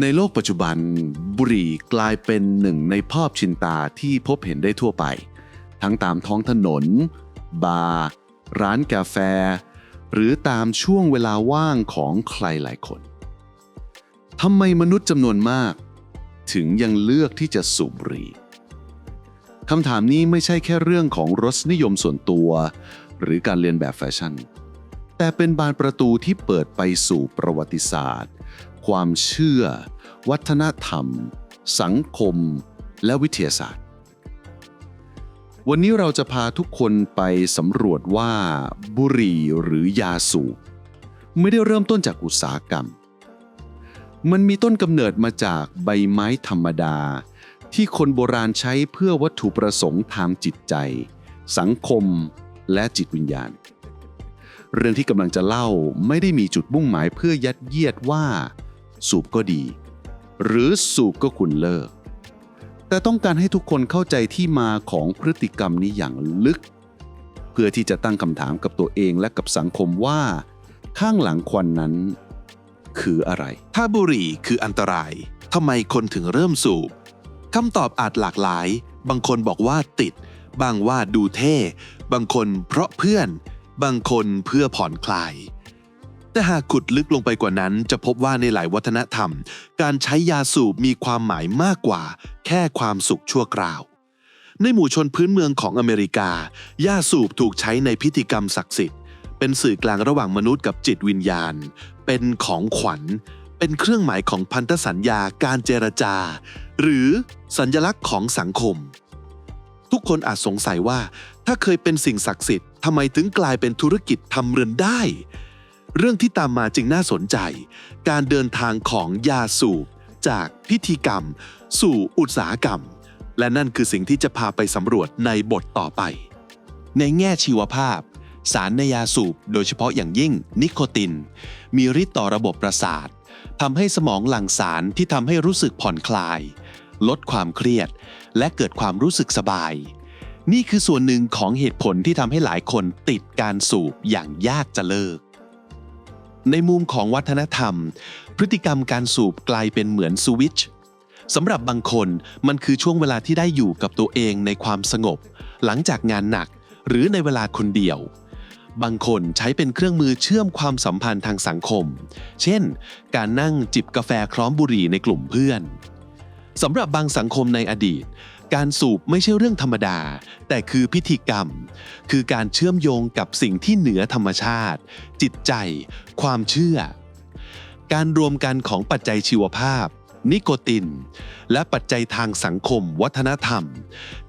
ในโลกปัจจุบัน บุหรี่กลายเป็นหนึ่งในภาพชินตาที่พบเห็นได้ทั่วไป ทั้งตามท้องถนน บาร์ ร้านกาแฟ หรือตามช่วงเวลาว่างของใครหลายคนทำไมมนุษย์จำนวนมาก ถึงยังเลือกที่จะสูบบุหรี่คำถามนี้ไม่ใช่แค่เรื่องของรสนิยมส่วนตัว หรือการเรียนแบบแฟชั่น แต่เป็นบานประตูที่เปิดไปสู่ประวัติศาสตร์ ความเชื่อ วัฒนธรรม สังคม และวิทยาศาสตร์ วันนี้เราจะพาทุกคนไปสำรวจว่าบุหรี่หรือยาสูบไม่ได้เริ่มต้นจากอุตสาหกรรม มันมีต้นกำเนิดมาจากใบไม้ธรรมดา ที่คนโบราณใช้เพื่อวัตถุประสงค์ทางจิตใจ สังคมและจิตวิญญาณ เรื่องที่กำลังจะเล่าไม่ได้มีจุดมุ่งหมายเพื่อยัดเยียดว่า สูบก็ดี หรือสูบก็คุณเลิก แต่ต้องการให้ทุกคนเข้าใจที่มาของพฤติกรรมนี้อย่างลึก เพื่อที่จะตั้งคำถามกับตัวเองและกับสังคมว่า ข้างหลังควันนั้น คืออะไร ถ้าบุหรี่คืออันตรายทำไมคนถึงเริ่มสูบคำตอบอาจหลากหลาย บางคนบอกว่าติด บางว่าดูเท่ บางคนเพราะเพื่อน บางคนเพื่อผ่อนคลาย แต่หากขุดลึกลงไปกว่านั้น จะพบว่าในหลายวัฒนธรรม การใช้ยาสูบมีความหมายมากกว่า แค่ความสุขชั่วคราว ในหมู่ชนพื้นเมืองของอเมริกา ยาสูบถูกใช้ในพิธีกรรมศักดิ์สิทธิ์ เป็นสื่อกลางระหว่างมนุษย์กับจิตวิญญาณ เป็นของขวัญ เป็นเครื่องหมายของพันธสัญญาการเจรจา หรือสัญลักษณ์ของสังคม ทุกคนอาจสงสัยว่า ถ้าเคยเป็นสิ่งศักดิ์สิทธิ์ทำไมถึงกลายเป็นธุรกิจทำเรือนได้ เรื่องที่ตามมาจึงน่าสนใจ การเดินทางของยาสูบจากพิธีกรรม สู่อุตสาหกรรม และนั่นคือสิ่งที่จะพาไปสำรวจในบทต่อไป ในแง่ชีวภาพ สารในยาสูบโดยเฉพาะอย่างยิ่งนิโคติน มีฤทธิ์ต่อระบบประสาททำให้สมองหลั่งสารที่ทำให้รู้สึกผ่อนคลาย ลดความเครียด และเกิดความรู้สึกสบาย นี่คือส่วนหนึ่งของเหตุผลที่ทำให้หลายคนติดการสูบอย่างยากจะเลิก ในมุมของวัฒนธรรม พฤติกรรมการสูบกลายเป็นเหมือนสวิตช์สำหรับบางคนมันคือช่วงเวลาที่ได้อยู่กับตัวเองในความสงบ หลังจากงานหนักหรือในเวลาคนเดียว บางคนใช้เป็นเครื่องมือเชื่อมความสัมพันธ์ทางสังคม เช่น การนั่งจิบกาแฟคล้อมบุหรี่ในกลุ่มเพื่อนสำหรับบางสังคมในอดีต การสูบไม่ใช่เรื่องธรรมดา แต่คือพิธีกรรม คือการเชื่อมโยงกับสิ่งที่เหนือธรรมชาติ จิตใจ ความเชื่อ การรวมกันของปัจจัยชีวภาพ นิโคติน และปัจจัยทางสังคม วัฒนธรรม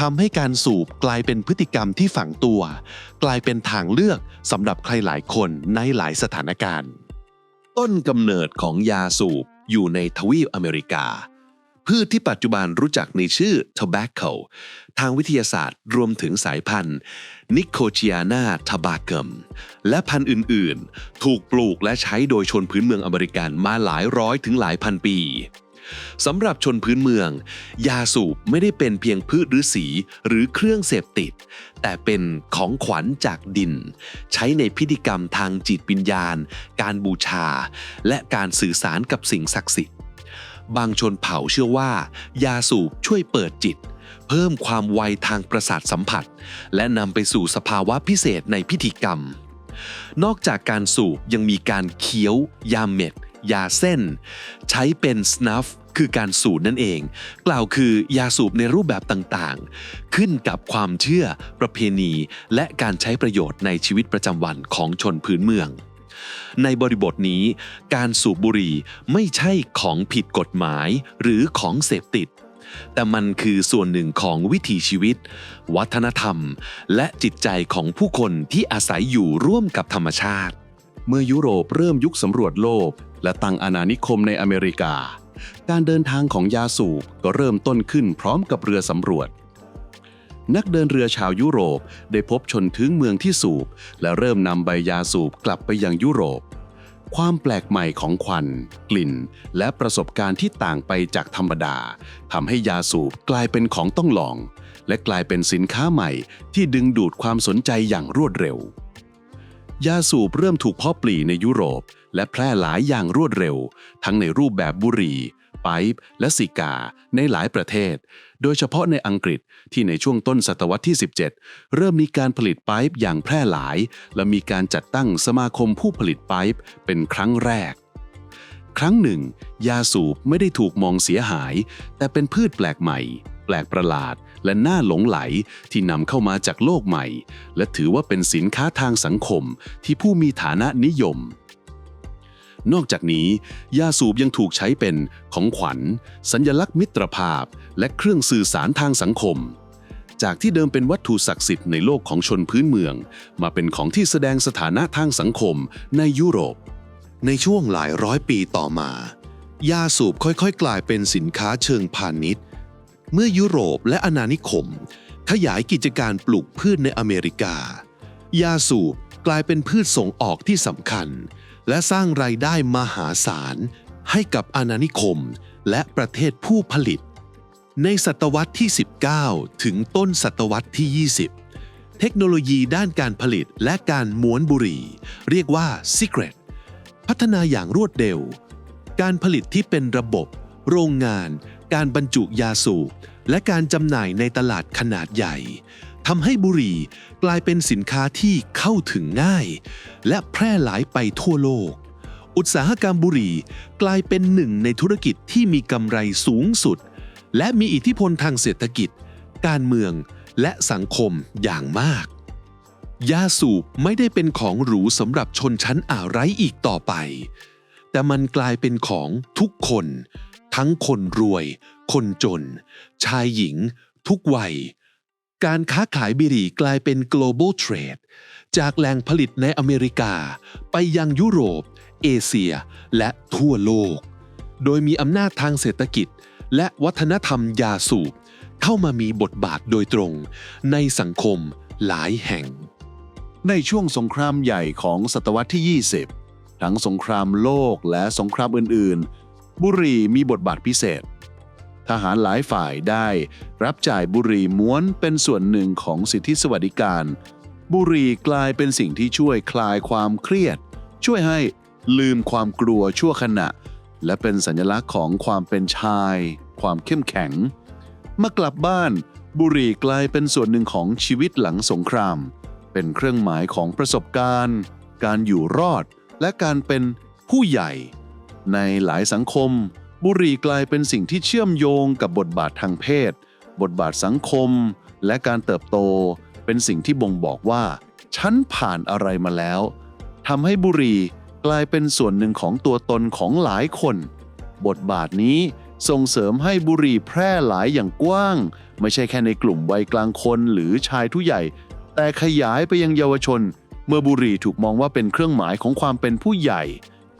ทำให้การสูบกลายเป็นพฤติกรรมที่ฝังตัว กลายเป็นทางเลือกสำหรับใครหลายคนในหลายสถานการณ์ ต้นกำเนิดของยาสูบอยู่ในทวีปอเมริกา พืชที่ปัจจุบันรู้จักในชื่อ tobacco ทางวิทยาศาสตร์รวมถึงสายพันธุ์ Nicotiana tabacum และพันธุ์อื่นๆ ถูกปลูกและใช้โดยชนพื้นเมืองอเมริกันมาหลายร้อยถึงหลายพันปีสำหรับชนพื้นเมือง ยาสูบไม่ได้เป็นเพียงพืชหรือสีหรือเครื่องเสพติด แต่เป็นของขวัญจากดิน ใช้ในพิธีกรรมทางจิตวิญญาณ การบูชา และการสื่อสารกับสิ่งศักดิ์สิทธิ์ บางชนเผ่าเชื่อว่า ยาสูบช่วยเปิดจิต เพิ่มความไวทางประสาทสัมผัส และนำไปสู่สภาวะพิเศษในพิธีกรรม นอกจากการสูบยังมีการเคี้ยว ยาเม็ด ยาเส้น ใช้เป็นสนัฟคือการสูดนั่นเอง กล่าวคือยาสูบในรูปแบบต่างๆ ขึ้นกับความเชื่อ ประเพณี และการใช้ประโยชน์ในชีวิตประจำวันของชนพื้นเมือง ในบริบทนี้ การสูบบุหรี่ไม่ใช่ของผิดกฎหมายหรือของเสพติด แต่มันคือส่วนหนึ่งของวิถีชีวิต วัฒนธรรม และจิตใจของผู้คนที่อาศัยอยู่ร่วมกับธรรมชาติ เมื่อยุโรปเริ่มยุคสำรวจโลก และตั้งอาณานิคมในอเมริกา การเดินทางของยาสูบก็เริ่มต้นขึ้นพร้อมกับเรือสำรวจ นักเดินเรือชาวยุโรปได้พบชนทึ้งเมืองที่สูบ และเริ่มนำใบยาสูบกลับไปยังยุโรป ความแปลกใหม่ของควัน กลิ่น และประสบการณ์ที่ต่างไปจากธรรมดาทำให้ยาสูบกลายเป็นของต้องลอง และกลายเป็นสินค้าใหม่ที่ดึงดูดความสนใจอย่างรวดเร็ว ยาสูบเริ่มถูกเพาะปลีในยุโรป และแพร่หลายอย่างรวดเร็ว ทั้งในรูปแบบบุหรี่ ไปป์และซิกา ในหลายประเทศ โดยเฉพาะในอังกฤษที่ในช่วงต้นศตวรรษที่ 17 เริ่มมีการผลิตไปป์อย่างแพร่หลาย และมีการจัดตั้งสมาคมผู้ผลิตไปป์เป็นครั้งแรก ครั้งหนึ่ง ยาสูบไม่ได้ถูกมองเสียหาย แต่เป็นพืชแปลกใหม่ แปลกประหลาด และน่าหลงไหลที่นำเข้ามาจากโลกใหม่ และถือว่าเป็นสินค้าทางสังคมที่ผู้มีฐานะนิยม นอกจากนี้ ยาสูบยังถูกใช้เป็นของขวัญ สัญลักษณ์มิตรภาพ และเครื่องสื่อสารทางสังคม จากที่เดิมเป็นวัตถุศักดิ์สิทธิ์ในโลกของชนพื้นเมือง มาเป็นของที่แสดงสถานะทางสังคมในยุโรป ในช่วงหลายร้อยปีต่อมา ยาสูบค่อยๆ กลายเป็นสินค้าเชิงพาณิชย์ เมื่อยุโรปและอาณานิคม ขยายกิจการปลูกพืชในอเมริกา ยาสูบกลายเป็นพืชส่งออกที่สำคัญ และสร้างรายได้มหาศาล ให้กับอาณานิคมและประเทศผู้ผลิต ในศตวรรษที่ 19 ถึงต้นศตวรรษที่ 20 เทคโนโลยีด้านการผลิตและการม้วนบุหรี่ เรียกว่า Secret พัฒนาอย่างรวดเร็ว การผลิตที่เป็นระบบ โรงงาน การบรรจุยาสูบและการจำหน่ายในตลาดขนาดใหญ่ ทำให้บุหรี่กลายเป็นสินค้าที่เข้าถึงง่าย และแพร่หลายไปทั่วโลก อุตสาหกรรมบุหรี่กลายเป็นหนึ่งในธุรกิจที่มีกำไรสูงสุด และมีอิทธิพลทางเศรษฐกิจ การเมืองและสังคมอย่างมาก ยาสูบไม่ได้เป็นของหรูสำหรับชนชั้นอาไรอีกต่อไป แต่มันกลายเป็นของทุกคน ทั้งคนรวย คนจน ชายหญิง ทุกวัย การค้าขายบุหรี่กลายเป็น global trade จากแหล่งผลิตในอเมริกา ไปยังยุโรป เอเชีย และทั่วโลก โดยมีอำนาจทางเศรษฐกิจ และวัฒนธรรมยาสูบ เข้ามามีบทบาทโดยตรง ในสังคมหลายแห่ง ในช่วงสงครามใหญ่ของศตวรรษที่ 20 ทั้งสงครามโลกและสงครามอื่น ๆ บุหรี่มีบทบาทพิเศษ ทหารหลายฝ่ายได้ รับจ่ายบุหรี่ม้วนเป็นส่วนหนึ่งของสิทธิสวัสดิการ บุหรี่กลายเป็นสิ่งที่ช่วยคลายความเครียด ช่วยให้ลืมความกลัวชั่วขณะ และเป็นสัญลักษณ์ของความเป็นชาย ความเข้มแข็ง เมื่อกลับบ้านบุหรี่กลายเป็นส่วนหนึ่งของชีวิตหลังสงคราม เป็นเครื่องหมายของประสบการณ์ การอยู่รอด และการเป็นผู้ใหญ่ ในหลายสังคม บุหรี่กลายเป็นสิ่งที่เชื่อมโยงกับบทบาททางเพศ บทบาทสังคม และการเติบโต เป็นสิ่งที่บ่งบอกว่า ฉันผ่านอะไรมาแล้วทำให้บุหรี่กลายเป็นส่วนหนึ่งของตัวตนของหลายคน บทบาทนี้ส่งเสริมให้บุหรี่แพร่หลายอย่างกว้าง ไม่ใช่แค่ในกลุ่มวัยกลางคนหรือชายทุใหญ่ แต่ขยายไปยังเยาวชน เมื่อบุหรี่ถูกมองว่าเป็นเครื่องหมายของความเป็นผู้ใหญ่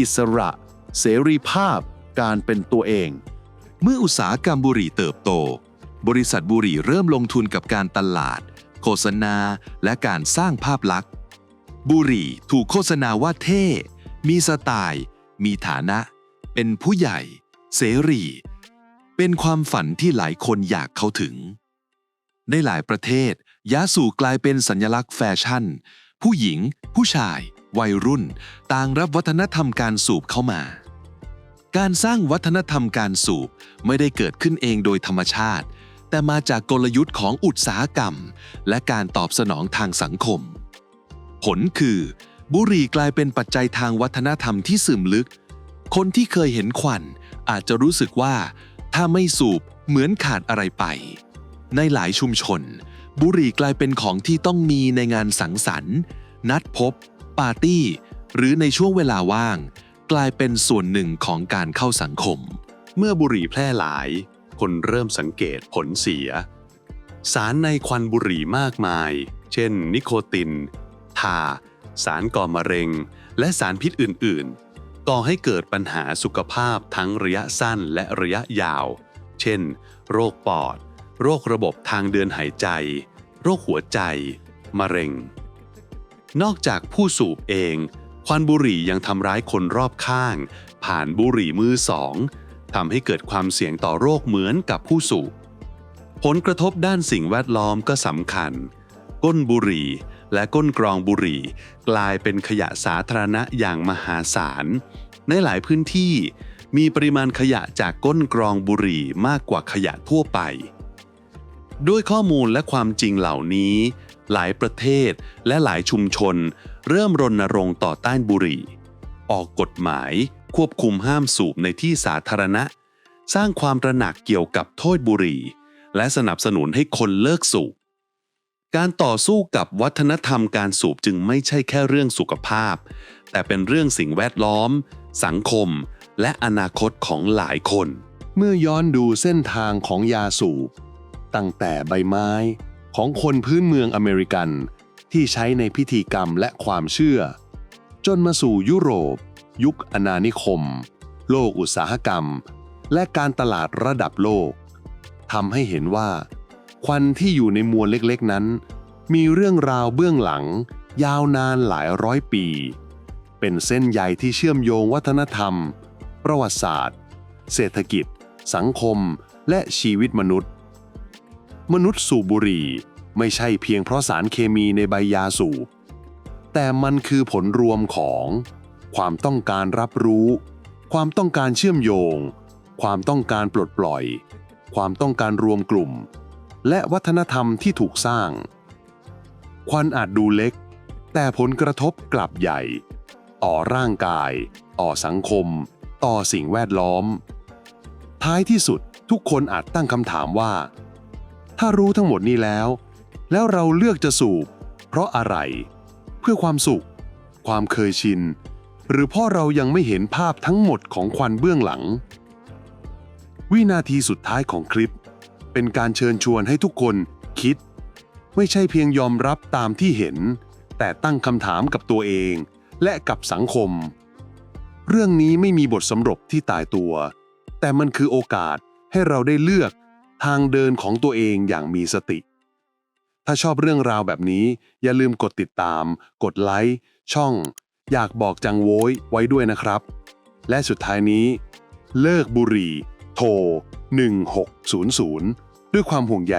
อิสระ เสรีภาพ การเป็นตัวเอง เมื่ออุตสาหกรรมบุหรี่เติบโต บริษัทบุหรี่เริ่มลงทุนกับการตลาด โฆษณา และการสร้างภาพลักษณ์ บุหรี่ถูกโฆษณาว่าเท่ มีสไตล์ มีฐานะ เป็นผู้ใหญ่ เสรี เป็นความฝันที่หลายคนอยากเข้าถึง ในหลายประเทศ ยาสูบกลายเป็นสัญลักษณ์แฟชั่น ผู้หญิง ผู้ชาย วัยรุ่น ต่างรับวัฒนธรรมการสูบเข้ามา การสร้างวัฒนธรรมการสูบไม่ได้เกิดขึ้นเองโดยธรรมชาติ แต่มาจากกลยุทธ์ของอุตสาหกรรม และการตอบสนองทางสังคม ผลคือ บุหรี่กลายเป็นปัจจัยทางวัฒนธรรมที่ซึมลึก คนที่เคยเห็นควันอาจจะรู้สึกว่า ถ้าไม่สูบเหมือนขาดอะไรไป ในหลายชุมชน บุหรี่กลายเป็นของที่ต้องมีในงานสังสรรค์ นัดพบ ปาร์ตี้ หรือในช่วงเวลาว่าง กลายเป็นส่วนหนึ่งของการเข้าสังคม เมื่อบุหรี่แพร่หลาย คนเริ่มสังเกตผลเสีย สารในควันบุหรี่มากมาย เช่น นิโคตินทาสารก่อมะเร็ง และสารพิษอื่น ๆ ก่อให้เกิดปัญหาสุขภาพทั้งระยะสั้นและระยะยาว เช่น โรคปอด โรคระบบทางเดินหายใจ โรคหัวใจ มะเร็ง นอกจากผู้สูบเอง ควันบุหรี่ยังทำร้ายคนรอบข้าง ผ่านบุหรี่มือสองทำให้เกิดความเสี่ยงต่อโรคเหมือนกับผู้สูบผลกระทบด้านสิ่งแวดล้อมก็สำคัญ ก้นบุหรี่และก้นกรองบุหรี่ กลายเป็นขยะสาธารณะอย่างมหาศาล ในหลายพื้นที่ มีปริมาณขยะจากก้นกรองบุหรี่มากกว่าขยะทั่วไป ด้วยข้อมูลและความจริงเหล่านี้ หลายประเทศและหลายชุมชน เริ่มรณรงค์ต่อต้านบุหรี่ ออกกฎหมายควบคุมห้ามสูบในที่สาธารณะ สร้างความตระหนักเกี่ยวกับโทษบุหรี่ และสนับสนุนให้คนเลิกสูบ การต่อสู้กับวัฒนธรรมการสูบจึงไม่ใช่แค่เรื่องสุขภาพ แต่เป็นเรื่องสิ่งแวดล้อม สังคม และอนาคตของหลายคน เมื่อย้อนดูเส้นทางของยาสูบ ตั้งแต่ใบไม้ของคนพื้นเมืองอเมริกัน ที่ใช้ในพิธีกรรมและความเชื่อ จนมาสู่ยุโรป ยุคอาณานิคม โลกอุตสาหกรรม และการตลาดระดับโลกทำให้เห็นว่า ควันที่อยู่ในมวลเล็กๆนั้น มีเรื่องราวเบื้องหลัง ยาวนานหลายร้อยปี เป็นเส้นใยที่เชื่อมโยงวัฒนธรรม ประวัติศาสตร์ เศรษฐกิจ สังคม และชีวิตมนุษย์ มนุษย์สูบบุหรี่ ไม่ใช่เพียงเพราะสารเคมีในใบยาสูบ แต่มันคือผลรวมของ ความต้องการรับรู้ ความต้องการเชื่อมโยง ความต้องการปลดปล่อย ความต้องการรวมกลุ่ม และวัฒนธรรมที่ถูกสร้าง ควันอาจดูเล็ก แต่ผลกระทบกลับใหญ่ ต่อร่างกาย ต่อสังคม ต่อสิ่งแวดล้อม ท้ายที่สุดทุกคนอาจตั้งคำถามว่า ถ้ารู้ทั้งหมดนี้แล้ว แล้วเราเลือกจะสูบ เพราะอะไร เพื่อความสุข ความเคยชิน หรือเพราะเรายังไม่เห็นภาพทั้งหมดของควันเบื้องหลัง วินาทีสุดท้ายของคลิป เป็นการเชิญชวนให้ทุกคนคิด ไม่ใช่เพียงยอมรับตามที่เห็น แต่ตั้งคำถามกับตัวเองและกับสังคม เรื่องนี้ไม่มีบทสำรบที่ตายตัว แต่มันคือโอกาสให้เราได้เลือกทางเดินของตัวเองอย่างมีสติ ถ้าชอบเรื่องราวแบบนี้ อย่าลืมกดติดตาม กดไลค์ช่อง อยากบอกจังโว้ยไว้ด้วยนะครับ และสุดท้ายนี้ เลิกบุหรี่ โทร 1600 ด้วยความห่วงใย